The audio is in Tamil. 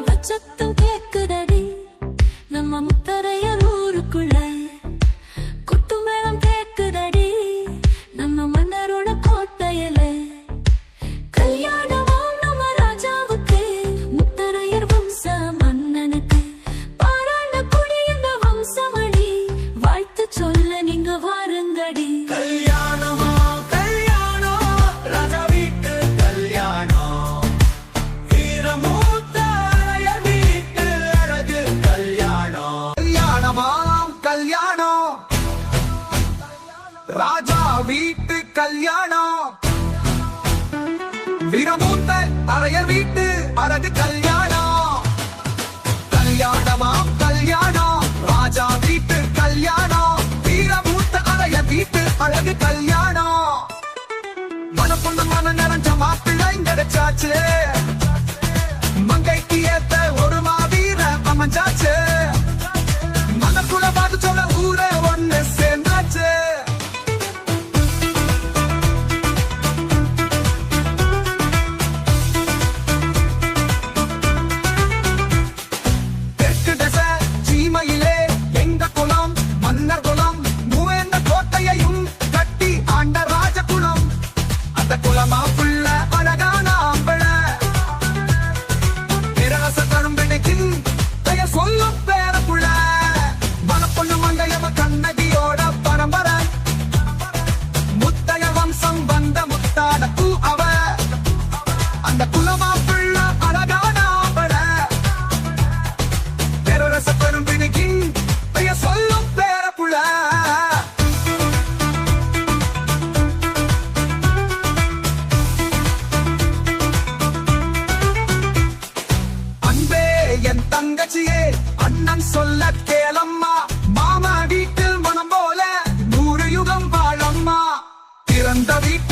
பச்சத்தும் கேக்குதடி. நம்ம முத்தரையர் கல்யாணம். ராஜா வீட்டு கல்யாணம். வீரமூத்த அரையர் வீட்டு அழகு கல்யாணம். கல்யாணமா? கல்யாணம். ராஜா வீட்டு கல்யாணம். வீரமூத்த அறைய வீட்டு அழகு கல்யாணம். மனப்பொண்ணு மன நிறைஞ்ச மாப்பிள்ளை கிடைச்சாச்சு. மங்கைக்கு ஏத்த ஒரு மாவீர அமைஞ்சாச்சு. அண்ணன் சொல்ல கேளம்மா. மாமா வீட்டில் மனம் போல நூறு யுகம் வாழம்மா. பிறந்த வீட்டில்